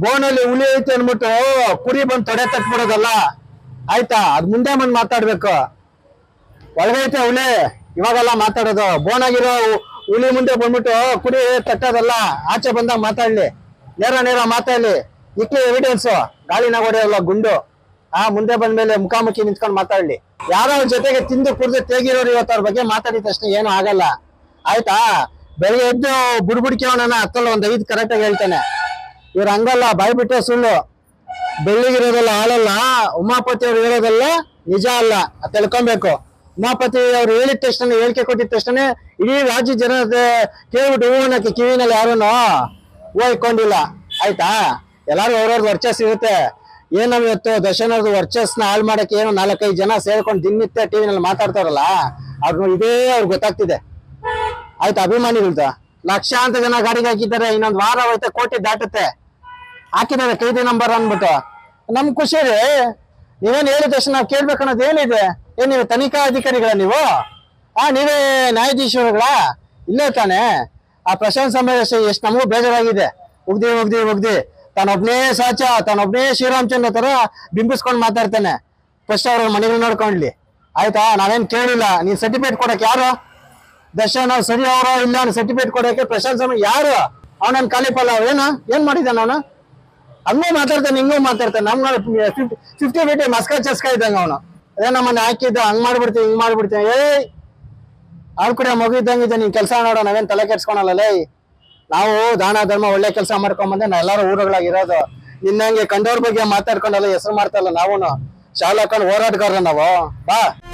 ಬೋನಲ್ಲಿ ಹುಲಿ ಐತೆ ಅನ್ಬಿಟ್ಟು ಕುರಿ ಬಂದು ತೊಡೆ ತಟ್ಬಿಡೋದಲ್ಲ ಆಯ್ತಾ? ಅದ್ ಮುಂದೆ ಬಂದು ಮಾತಾಡ್ಬೇಕು. ಒಳಗೈತೆ ಹುಲಿ. ಇವಾಗೆಲ್ಲ ಮಾತಾಡೋದು. ಬೋನಾಗಿರೋ ಹುಲಿ ಮುಂದೆ ಬಂದ್ಬಿಟ್ಟು ಕುರಿ ತಟ್ಟೋದಲ್ಲ. ಆಚೆ ಬಂದಾಗ ಮಾತಾಡ್ಲಿ. ನೇರ ನೇರ ಮಾತಾಡ್ಲಿ. ಇಕ್ಲಿ ಎವಿಡೆನ್ಸ್ ಗಾಳಿನ ಹೊಡೆಯಲ್ಲ ಗುಂಡು. ಆ, ಮುಂದೆ ಬಂದ್ಮೇಲೆ ಮುಖಾಮುಖಿ ನಿಂತ್ಕೊಂಡು ಮಾತಾಡ್ಲಿ. ಯಾರೋ ಅವ್ರ ಜೊತೆಗೆ ತಿಂದು ಕುಡ್ದು ತೇಗಿರೋರು ಇವತ್ತು ಅವ್ರ ಬಗ್ಗೆ ಮಾತಾಡಿದ ತಕ್ಷಣ ಏನು ಆಗಲ್ಲ. ಆಯ್ತಾ? ಬೆಳಿಗ್ಗೆ ಎದ್ದು ಬುಡ್ಬುಡ್ಕೆ ಅವನನ್ನ ಹತ್ತಲ್ಲ, ಒಂದ್ ಐದು ಕರೆಕ್ಟಾಗಿ ಹೇಳ್ತಾನೆ. ಇವ್ರು ಹಂಗಲ್ಲ ಬಾಯ್ ಬಿಟ್ಟೆ ಸುಳ್ಳು. ಬೆಳ್ಳಿಗಿರೋದೆಲ್ಲ ಹಾಳಲ್ಲ ಉಮಾಪತಿ ಅವ್ರು ಹೇಳೋದೆಲ್ಲ ನಿಜ ಅಲ್ಲ. ತಿಳ್ಕೊಬೇಕು. ಉಮಾಪತಿ ಅವ್ರು ಹೇಳಿದ ತಕ್ಷಣ ಹೇಳಿಕೆ ಕೊಟ್ಟಿದ ತಕ್ಷಣ ಇಡೀ ರಾಜ್ಯ ಜನ ಕೇಳ್ಬಿಟ್ಟು ಹೂ ಅನ್ನಕ್ಕೆ ಕಿವಿನಲ್ಲಿ ಯಾರೂನು ಹೂ ಇಟ್ಕೊಂಡಿಲ್ಲ ಆಯ್ತಾ? ಎಲ್ಲಾರು ಅವ್ರವ್ರದ್ದು ವರ್ಚಸ್ ಇರುತ್ತೆ. ಏನೋ ಇವತ್ತು ದರ್ಶನದ ವರ್ಚಸ್ನ ಹಾಳು ಮಾಡಕ್ಕೆ ಏನೋ ನಾಲ್ಕೈದು ಜನ ಸೇರ್ಕೊಂಡು ದಿನನಿತ್ಯ ಟಿವಿನಲ್ಲಿ ಮಾತಾಡ್ತಾರಲ್ಲ ಅವ್ರು ಇದೇ ಅವ್ರಿಗೆ ಗೊತ್ತಾಗ್ತಿದೆ. ಆಯ್ತಾ, ಅಭಿಮಾನಿಗಳ್ದು? ಲಕ್ಷಾಂತರ ಜನ ಗಾಡಿಗೆ ಹಾಕಿದ್ದಾರೆ, ಇನ್ನೊಂದು ವಾರ ಹೋಯ್ತೆ, ಕೋಟಿ ದಾಟುತ್ತೆ. ಹಾಕಿದ್ದಾರೆ ಕೈದಿ ನಂಬರ್ ಅಂದ್ಬಿಟ್ಟು. ನಮ್ ಖುಷಿ ರೀ. ನೀವೇನ್ ಹೇಳಿದ ತಕ್ಷಣ ನಾವು ಕೇಳ್ಬೇಕು ಅನ್ನೋದು ಏನಿದೆ? ಏನ್ ನೀವು ತನಿಖಾ ಅಧಿಕಾರಿಗಳ ನೀವು? ಆ, ನೀವೇ ನ್ಯಾಯಾಧೀಶರುಗಳ ಇಲ್ಲೇ ತಾನೆ. ಆ ಪ್ರಶಾಂತ್ ಸಮಾವೇಶ ಎಷ್ಟು ನಮಗೂ ಬೇಜಾರಾಗಿದೆ. ಉಗ್ದಿ ಉಗ್ದಿ ಉಗ್ದಿ ತಾನೊಬ್ನೇ ಸಾಚ, ತಾನೊಬ್ನೇ ಶ್ರೀರಾಮಚಂದ್ರ ತರ ಬಿಂಬಿಸ್ಕೊಂಡು ಮಾತಾಡ್ತಾನೆ. ಫಸ್ಟ್ ಅವ್ರ ಮನೆಗಳು ನೋಡ್ಕೊಂಡ್ಲಿ. ಆಯ್ತಾ? ನಾವೇನ್ ಕೇಳಿಲ್ಲ ನೀನ್ ಸರ್ಟಿಫಿಕೇಟ್ ಕೊಡಕ್ ಯಾರು? ದರ್ಶನ್ ಅವ್ರು ಸರಿ ಅವರ ಇಲ್ಲ ಸರ್ಟಿಫಿಕೇಟ್ ಕೊಡೋಕೆ ಪ್ರಶಾಂತ್ ಸ್ವಾಮಿ ಯಾರು? ಅವನನ್ನ ಕಾಲಿಪಲ್ಲ ಏನ? ಏನ್ ಮಾಡಿದ್ದಾನ ಅವನು ಹಂಗೂ ಮಾತಾಡ್ತಾನೆ, ಹಿಂಗೂ ಮಾತಾಡ್ತಾನೆ. ನಮ್ಗೆ ಫಿಫ್ಟಿ ಫಿಫ್ಟಿ ಮಸ್ಕ ಚಸ್ಕ ಇದ್ದಂಗ ಅವನು. ಅದೇ ನಮ್ಮನ್ನ ಹಾಕಿದ್ದ, ಹಂಗ್ ಮಾಡ್ಬಿಡ್ತೀನಿ, ಹಿಂಗ್ ಮಾಡ್ಬಿಡ್ತೀನಿ. ಏಯ್! ಅವ್ರ ಕೂಡ ಮಗು ಇದ್ದಂಗಿದೆ ನೀನ್ ಕೆಲಸ ನೋಡೋ, ನಾವೇನ್ ತಲೆ ಕೆಡ್ಸ್ಕೊಳಲ್ಲ, ಲೇ. ನಾವು ದಾನ, ಧರ್ಮ ಒಳ್ಳೆ ಕೆಲಸ ಮಾಡ್ಕೊಂಬಂದೆ ನಾ ಎಲ್ಲಾರು ಊರುಗಳಾಗಿರೋದು. ನಿನ್ನಂಗೆ ಕಂಡವ್ರ ಬಗ್ಗೆ ಮಾತಾಡ್ಕೊಂಡಲ್ಲ, ಹೆಸರು ಮಾಡ್ತಾರಲ್ಲ ನಾವು ಶಾಲೆ ಹಾಕೊಂಡು ಹೋರಾಟಗಾರ ನಾವು. ಬಾ.